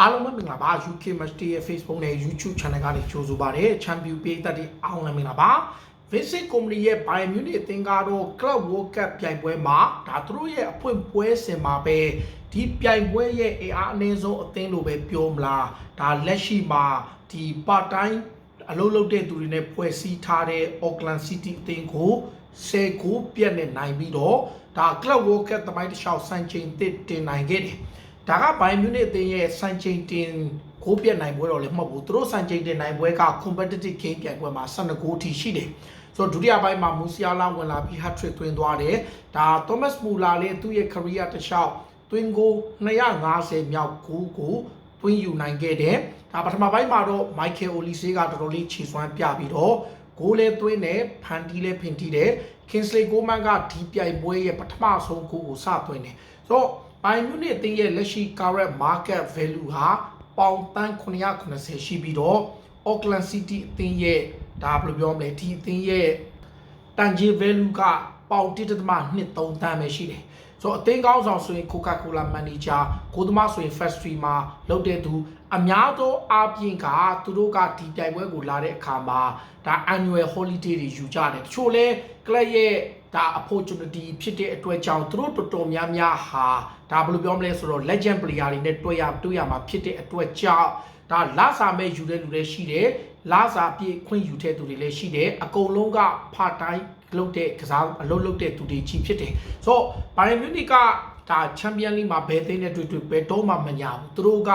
အားလုံးပဲမင်္ဂလာပါ UK Match ရဲ့ Facebook နဲ့ YouTube Channel ကနေကြိုဆိုပါရစေ။ Champion ပေးသက်တဲ့အားလုံးလည်းမင်္ဂလာပါ။ Visit Company ရဲ့ Bayern Munich အသင်းကတော့ Club World Cup ပြိုင်ပွဲမှာဒါသူတို့ရဲ့အဖွင့်ပွဲစဉ်မှာပဲဒီပြိုင်ပွဲရဲ့အင်အားအနည်းဆုံးအသင်းလိုပဲပြောမလား။ဒါလက်ရှိမှာဒီ part time အလုပ်လုပ်တဲ့သူတွေနဲ့ဖွဲ့စည်းထားတဲ့ Auckland City အသင်းကို10ကိုပြတ်နဲ့နိုင်ပြီးတော့ဒါ Club World Cup တမိုင်းတစ်လျှောက်စံချိန်တစ်တင်နိုင်ခဲ့တယ်။ ဒါကဘိုင်မြူနစ်အသင်းရဲ့စံချိန်တင်ကိုပြတ်နိုင်ပွဲတော့လည်းမဟုတ်ဘူး။သူတို့စံချိန်တင်နိုင်ပွဲက competitive game ပြိုင်ပွဲမှာ12ဂိုးထိရှိတယ်။ဆိုတော့ဒုတိယပိုင်းမှာမူဆီယာလာဝင်လာပြီး hat trick သွင်းသွားတယ်။ဒါ Thomas Muller လည်းသူ့ရဲ့ career တစ်လျှောက်သွင်းဂိုး250မြောက်ဂိုးကိုသွင်းယူနိုင်ခဲ့တယ်။ဒါပထမပိုင်းမှာတော့ Michael Olise ကတော်တော်လေးခြေစွမ်းပြပြီးတော့ဂိုးလည်းသွင်းတယ်ဖန်တီးလည်းဖင်တီးတယ် Kingsley Coman ကဒီပြိုင်ပွဲရဲ့ပထမဆုံးဂိုးကိုစသွင်းတယ်ဆိုတော့ ဘိုင်မြူနစ်အသင်းရဲ့လက်ရှိ current market value ဟာပေါင်တန်း980ရှိပြီးတော့ Auckland City အသင်းရဲ့ဒါဘယ်လိုပြောမလဲဒီအသင်းရဲ့တန်ကြီး value ကပေါင်1.23တန်းပဲရှိတယ်ဆိုတော့အသင်းကောင်းဆောင်ဆိုရင် Coca-Cola manager ကိုသမားဆိုရင် factory မှာလုပ်တဲ့သူအများသောအားဖြင့်ကသူတို့ကဒီပြိုင်ပွဲကိုလာတဲ့အခါမှာဒါ annual holiday တွေယူကြတယ်တချို့လဲ club ရဲ့ ဒါ opportunity ဖြစ်တဲ့အတွက်ကြောင့်သူတို့တော်တော်များများဟာဒါဘယ်လိုပြောမလဲဆိုတော့ legend player တွေနဲ့တွေ့ရတွေ့ရမှာဖြစ်တဲ့အတွက်ကြောင့်ဒါလာစာမဲ့ယူတဲ့လူတွေရှိတယ်လာစာပြည့်ခွင့်ယူတဲ့သူတွေလည်းရှိတယ်အကုန်လုံးက part time လုပ်တဲ့ကစားအလုပ်လုပ်တဲ့သူတွေကြီးဖြစ်တယ်ဆိုတော့ဘိုင်မြူနစ်ကဒါချန်ပီယံလိမှာဘယ်သိန်းနဲ့တွေ့တွေ့ဘယ်တော့မှမညာဘူးသူတို့က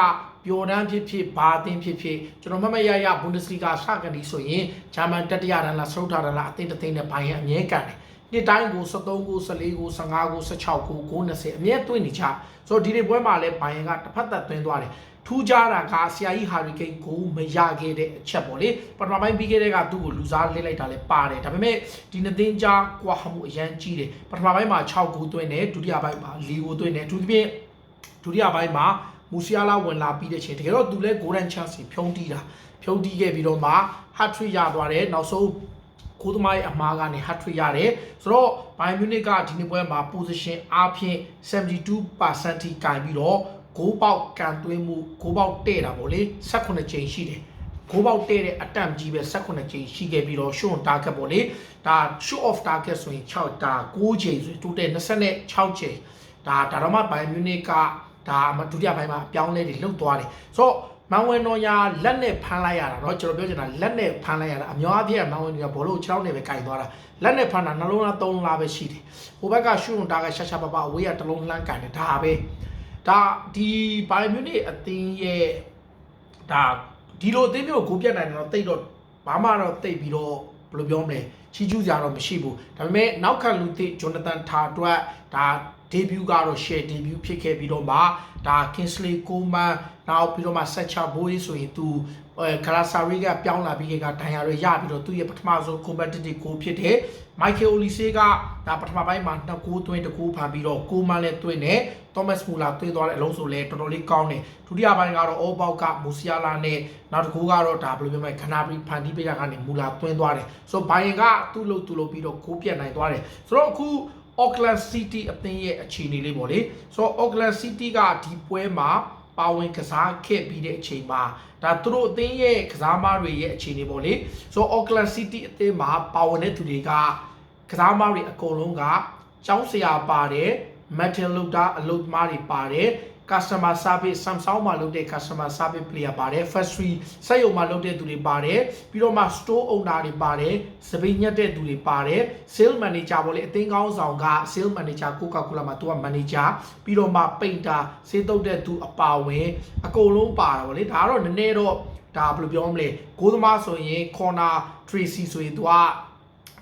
ပျော်တမ်းဖြစ်ဖြစ်ဘာအသင်းဖြစ်ဖြစ်ကျွန်တော်မမရရဘွန်ဒက်စလီဂါစကန်ဒီဆိုရင်ဂျာမန်တတိယတန်းလားစရုပ်ထာတန်းလားအသင်းတစ်သိန်းနဲ့ဘိုင်ရန်အမြဲကန်တယ် နှစ်တိုင်းကို73ကို14ကို15ကို16ကို920အမြဲသွင်းနေကြဆိုတော့ဒီနေ့ပွဲမှာလည်းဘိုင်ယန်ကတစ်ဖက်သက်သွင်းသွားတယ်ထူးခြားတာကဆရာကြီးဟာရီကိန်းကိုမရခဲ့တဲ့အချက်ပေါ့လေပထမပိုင်းပြီးခဲ့တဲ့ကသူ့ကိုလူစားလစ်လိုက်တာလည်းပါတယ်ဒါပေမဲ့ဒီနှစ်သိန်းကြားကွာမှုအရန်ကြီးတယ်ပထမပိုင်းမှာ6ဂိုးသွင်းတယ်ဒုတိယပိုင်းမှာ4ဂိုးသွင်းတယ်အထူးသဖြင့်ဒုတိယပိုင်းမှာမူဆီယာလာဝင်လာပြီးတဲ့ချိန်တကယ်တော့သူလည်း golden chance ဖြုံးတီးတာဖြုံးတီးခဲ့ပြီးတော့မှ hat trick ရသွားတယ်နောက်ဆုံး ကိုသမိုင်းအမားကနေ hat trick ရတယ်ဆိုတော့ Bayern Munich ကဒီနေ့ပွဲမှာ position အားဖြင့်72%ထိကင်ပြီးတော့ဂိုးပေါက်ကန်သွင်းမှုဂိုးပေါက်တဲ့တာပေါ့လေ18ချိန်ရှိတယ်ဂိုးပေါက်တဲ့တဲ့အတန့်ကြီးပဲ18ချိန်ရှိခဲ့ပြီးတော့ short target ပေါ့လေဒါ show off target ဆိုရင်6ဒါ9ချိန်ဆိုရင် total 26ချိန်ဒါဒါတော့မှ Bayern Munich ကဒါမှဒုတိယပိုင်းမှာအပြောင်းလဲတွေလုပ်သွားတယ်ဆိုတော့ မန်ဝဲနော်ယာလက်နဲ့ဖမ်းလိုက်ရတာเนาะကျွန်တော်ပြောချင်တာလက်နဲ့ဖမ်းလိုက်ရတာအများအပြည့်မန်ဝဲနော်ယာဘောလုံး6နဲ့ပဲကင်သွားတာလက်နဲ့ဖမ်းတာနှလုံးသား3လားပဲရှိတယ်ဟိုဘက်ကရှုံတာကရှာရှာပပအဝေးကတစ်လုံးလှမ်းကန်တယ်ဒါပဲဒါဒီဘိုင်မြူနစ်အသင်းရဲ့ဒါဒီလိုအသင်းမျိုးကိုကိုပြတ်နိုင်တယ်တော့တိတ်တော့ဘာမှတော့တိတ်ပြီးတော့ဘယ်လိုပြောမလဲချီကျူးကြတော့မရှိဘူးဒါပေမဲ့နောက်ခံလူသစ်ဂျွန်နသန်ထာအတွက်ဒါ debut ကတော့ share debut ဖြစ်ခဲ့ပြီးတော့မှဒါ Kingsley Coman နောက်ပြီးတော့မှ Sacha Boey ဆိုရင်သူအဲကလာဆာရီကပြောင်းလာပြီးကဒဏ်ရာတွေရပြီးတော့သူ့ရဲ့ပထမဆုံး competitive goal ဖြစ်တဲ့ Michael Olise ကဒါပထမပိုင်းမှာ2ဂိုးသွင်း2ဂိုးဖန်ပြီးတော့ Coman လည်းသွင်းတယ် Thomas Muller သွင်းသွားတဲ့အလုံးစုံလည်းတော်တော်လေးကောင်းတယ်ဒုတိယပိုင်းကတော့ All Bout က Musiala နဲ့နောက်တစ်ခုကတော့ဒါဘယ်လိုပြောမလဲခနာပရီဖန်တီးပေးတာကနေ Muller သွင်းသွားတယ်ဆိုတော့ Bayern ကသူ့လို့သူ့လို့ပြီးတော့ဂိုးပြတ်နိုင်သွားတယ်ဆိုတော့အခု Auckland City အသင်းရဲ့အခြေအနေလေးပေါ့လေဆိုတော့ Auckland City ကဒီပွဲမှာပါဝင်ကစားခဲ့ပြီးတဲ့အချိန်မှာဒါသူတို့အသင်းရဲ့ကစားမတွေရဲ့အခြေအနေပေါ့လေဆိုတော့ Auckland City အသင်းမှာပါဝင်တဲ့သူတွေကကစားမတွေအကုန်လုံးကကျောင်းဆရာပါတယ် metal လုပ်တာအလုပ်သမားတွေပါတယ် customer service Samsung မှာလုပ်တဲ့ customer service player ပါတယ် factory စက်ရုံမှာလုပ်တဲ့သူတွေပါတယ်ပြီးတော့မှ store owner တွေပါတယ်စပိန်ညက်တဲ့သူတွေပါတယ် sales manager ပေါ့လေအသင်းကောင်းဆောင်က sales manager Coca-Cola မှာသူက manager ပြီးတော့မှ painter စေးတုပ်တဲ့သူအပါဝင်အကုန်လုံးပါတာပေါ့လေဒါကတော့နည်းနည်းတော့ဒါဘယ်လိုပြောမလဲဂိုးသမားဆိုရင် corner tracy ဆိုရင်သူကဘယ်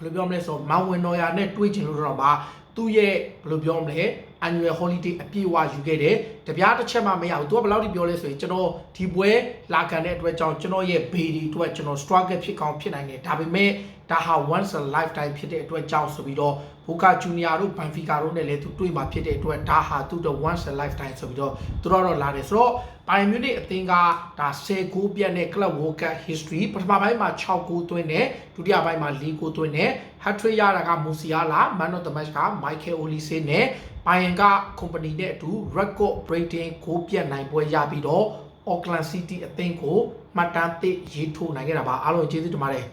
လိုပြောမလဲဆိုတော့မောင်ဝင်တော်ရနဲ့တွေးချင်လို့တော့ပါသူ့ရဲ့ဘယ်လိုပြောမလဲ annual holiday အပြည့်အဝယူခဲ့တယ်တပြားတစ်ချက်မှမရဘူးသူကဘယ်လောက်ထိပြောလဲဆိုရင်ကျွန်တော်ဒီပွဲလာခံတဲ့အတွက်ကြောင့်ကျွန်တော်ရဲ့ baby အတွက်ကျွန်တော် struggle ဖြစ်ကောင်းဖြစ်နိုင်တယ်ဒါပေမဲ့ဒါဟာ once a lifetime ဖြစ်တဲ့အတွက်ကြောင့်ဆိုပြီးတော့ဘူကာဂျူနီယာတို့ဘန်ဖီကာတို့နဲ့လည်းသူတွေ့မှာဖြစ်တဲ့အတွက်ဒါဟာသူ့တော့ once a lifetime ဆိုပြီးတော့သူတို့တော့လာတယ်ဆိုတော့ဘိုင်မြူနစ်အသင်းကဒါ10ဂိုးပြတ်တဲ့ club world cup history ပထမပိုင်းမှာ6ဂိုးသွင်းတယ်ဒုတိယပိုင်းမှာ4ဂိုးသွင်းတယ် hat trick ရတာကမူစီယာလာ man of the match က Michael Olise နဲ့ ဘိုင်ယန်က company နဲ့အတူ record breaking ဂိုးပြတ်နိုင်ပွဲရပြီးတော့ Auckland City အသင်းကိုမှတ်တမ်းသစ်ရေးထိုးနိုင်ခဲ့တာပါအားလုံးကျေးဇူးတင်ပါတယ်